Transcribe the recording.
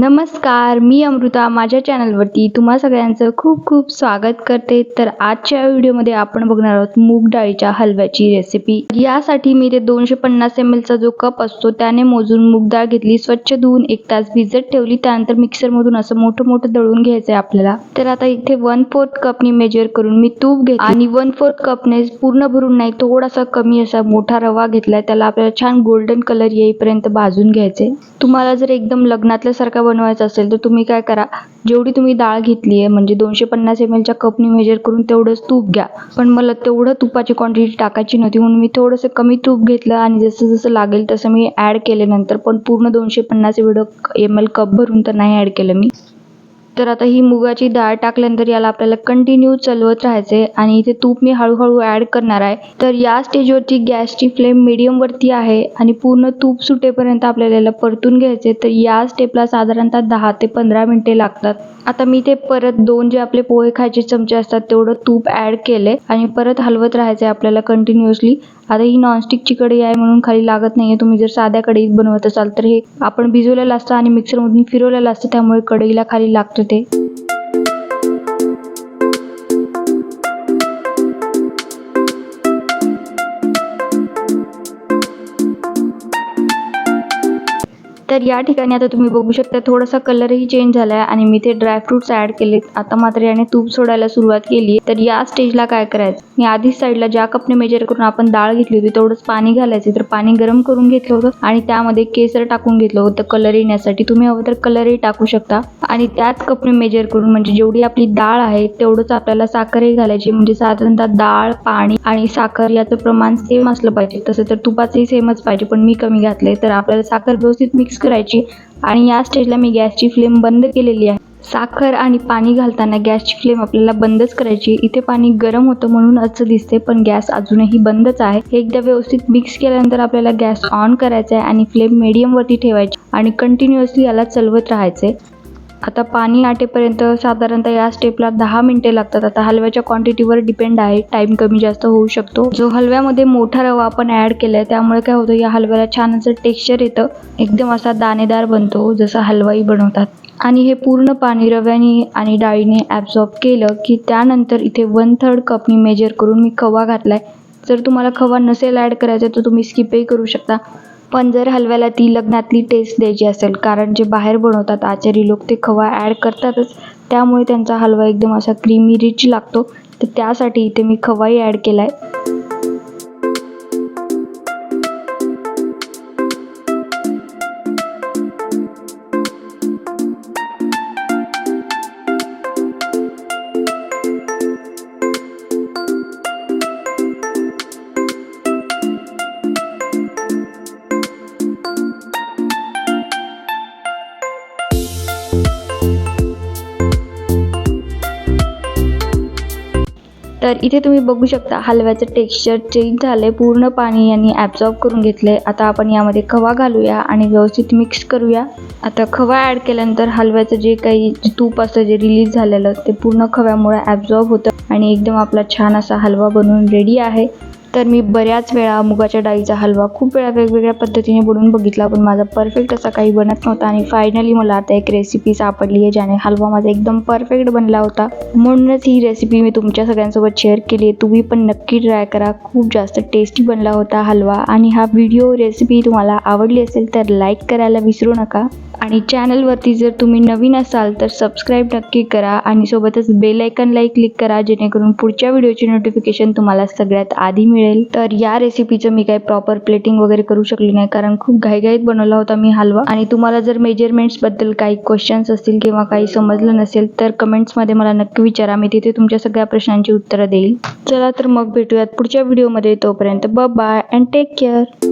नमस्कार मी अमृता. माझ्या चॅनलवरती तुम्हा सगळ्यांचं खूप खूप स्वागत करते. तर आजच्या व्हिडिओमध्ये आपण बघणार आहोत मूग डाळीच्या हलव्याची रेसिपी यासाठी मी ते दोनशे पन्नास एम एलचा जो कप असतो त्याने मोजून मूग डाळ घेतली स्वच्छ धुवून एक तास भिजत ठेवली त्यानंतर मिक्सरमधून असं मोठं मोठं दळून घ्यायचं आहे आपल्याला. तर आता इथे वन फोर्थ कपनी मेजर करून मी तूप घेतले. आणि वन फोर्थ कपने पूर्ण भरून नाही थोडासा कमी असा मोठा रवा घेतलाय. त्याला आपल्याला छान गोल्डन कलर येईपर्यंत भाजून घ्यायचे तुम्हाला जर एकदम लग्नातल्यासारखा बनवायचं असेल तर तुम्ही काय करा जेवढी तुम्ही डाळ घेतली आहे म्हणजे दोनशे पन्नास एम एलच्या कपनी मेजर करून तेवढंच तूप घ्या. पण मला तेवढं तुपाची क्वांटिटी टाकायची नव्हती म्हणून मी थोडंसं कमी तूप घेतलं आणि जसं जसं लागेल तसं मी ॲड केले नंतर पण पूर्ण दोनशे पन्नास एवढं एम एल कप भरून तर नाही ॲड केलं मी. तर आता ही मुगाची डाळ टाकल्यानंतर याला आपल्याला कंटिन्यू चलवत राहायचे आणि इथे तूप मी हळूहळू ॲड करणार आहे. तर या स्टेजवरती गॅसची फ्लेम मिडियमवरती आहे आणि पूर्ण तूप सुटेपर्यंत आपल्याला याला परतून घ्यायचे तर या स्टेपला साधारणतः दहा ते पंधरा मिनिटे लागतात. आता मी ते परत दोन जे आपले पोहे खायचे चमचे असतात तेवढं तूप ॲड केले आणि परत हलवत राहायचं आहे आपल्याला कंटिन्युअसली आता ही नॉनस्टिकची कढई आहे म्हणून खाली लागत नाही आहे तुम्ही जर साध्या कढईत बनवत असाल तर हे आपण भिजवलेलं असतं आणि मिक्सरमधून फिरवलेलं असतं त्यामुळे कढईला खाली लागतं ते. तर या ठिकाणी आता तुम्ही बघू शकता थोडासा कलरही चेंज झाला आहे आणि मी ते ड्रायफ्रुट्स ॲड केलेत आता मात्र याने तूप सोडायला सुरुवात केली. तर या स्टेजला काय करायचं? मी आधीच साईडला ज्या कपने मेजर करून आपण डाळ घेतली होती तेवढंच पाणी घालायचं. तर पाणी गरम करून घेतलं होतं आणि त्यामध्ये केसर टाकून घेतलं होतं. कलर येण्यासाठी तुम्ही हवं तर कलरही टाकू शकता. आणि त्याच कपने मेजर करून म्हणजे जेवढी आपली डाळ आहे तेवढंच आपल्याला साखरही घालायची. म्हणजे साधारणतः डाळ पाणी आणि साखर याचं प्रमाण सेम असलं पाहिजे. तसं तर तुपाचंही सेमच पाहिजे पण मी कमी घातले तर आपल्याला साखर व्यवस्थित मिक्स करायची. आणि या स्टेजला मी गॅसची फ्लेम बंद केलेली आहे. साखर आणि पाणी घालताना गॅसची फ्लेम आपल्याला बंदच करायची. इथे पाणी गरम होतं म्हणून असं दिसते पण गॅस अजूनही बंदच आहे. एकदा व्यवस्थित मिक्स केल्यानंतर आपल्याला गॅस ऑन करायचा आहे आणि फ्लेम मिडियमवरती ठेवायची आणि कंटिन्युअसली याला चलवत राहायचे आता पाणी आटेपर्यंत साधारणतः या स्टेपला दहा मिनिटे लागतात. आता हलव्याच्या क्वांटिटीवर डिपेंड आहे. टाइम कमी जास्त होऊ शकतो. जो हलव्यामध्ये मोठा रवा आपण ॲड केलाय त्यामुळे काय होतं या हलव्याला छान असं टेक्स्चर येतं. एकदम असा दाणेदार बनतो जसा हलवाई बनवतात. आणि हे पूर्ण पाणी रव्याने आणि डाळीने ॲब्झॉर्ब केलं की त्यानंतर इथे वन थर्ड कपनी मेजर करून मी खवा घातलाय. जर तुम्हाला खवा नसेल ॲड करायचा तर तुम्ही स्किपही करू शकता. पण जर हलव्याला ती लग्नातली टेस्ट द्यायची असेल कारण जे बाहेर बनवतात आचारी लोक ते खवा ॲड करतातच त्यामुळे त्यांचा हलवा एकदम असा क्रीमी रिच लागतो. तर त्यासाठी इथे मी खवाही ॲड केला आहे तर इथे तुम्ही बघू शकता हलव्याचं टेक्स्चर चेंज झालं आहे पूर्ण पाणी यांनी ॲब्झॉर्ब करून घेतलं आहे आता आपण यामध्ये खवा घालूया आणि व्यवस्थित मिक्स करूया. आता खवा ॲड केल्यानंतर हलव्याचं जे काही तूप असतं जे रिलीज झालेलं ते पूर्ण खव्यामुळे ॲब्झॉर्ब होतं आणि एकदम आपला छान असा हलवा बनवून रेडी आहे. तर मी बऱ्याच वेळा मुगाच्या डाळीचा हलवा खूप वेळा वेगवेगळ्या पद्धतीने बनवून बघितला पण माझा परफेक्ट असा काही बनत नव्हता. आणि फायनली मला आता एक रेसिपी सापडली आहे ज्याने हलवा माझा एकदम परफेक्ट बनला होता. म्हणूनच ही रेसिपी मी तुमच्या सगळ्यांसोबत शेअर केली आहे. तुम्ही पण नक्की ट्राय करा. खूप जास्त टेस्टी बनला होता हलवा. आणि हा व्हिडिओ रेसिपी तुम्हाला आवडली असेल तर लाईक करायला विसरू नका. आणि चॅनलवरती जर तुम्ही नवीन असाल तर सबस्क्राईब नक्की करा आणि सोबतच बेल आयकनलाही क्लिक करा जेणेकरून पुढच्या व्हिडिओची नोटिफिकेशन तुम्हाला सगळ्यात आधी मिळेल. तर या रेसिपीचं मी काही प्रॉपर प्लेटिंग वगैरे करू शकली नाही कारण खूप घाईघाईत बनवला होता मी हलवा. आणि तुम्हाला जर मेजरमेंट्सबद्दल काही क्वेश्चन्स असतील किंवा काही समजलं नसेल तर कमेंट्समध्ये मला नक्की विचारा मी तिथे तुमच्या सगळ्या प्रश्नांची उत्तरं देईल. चला तर मग भेटूयात पुढच्या व्हिडिओमध्ये तोपर्यंत ब बाय अँड टेक केअर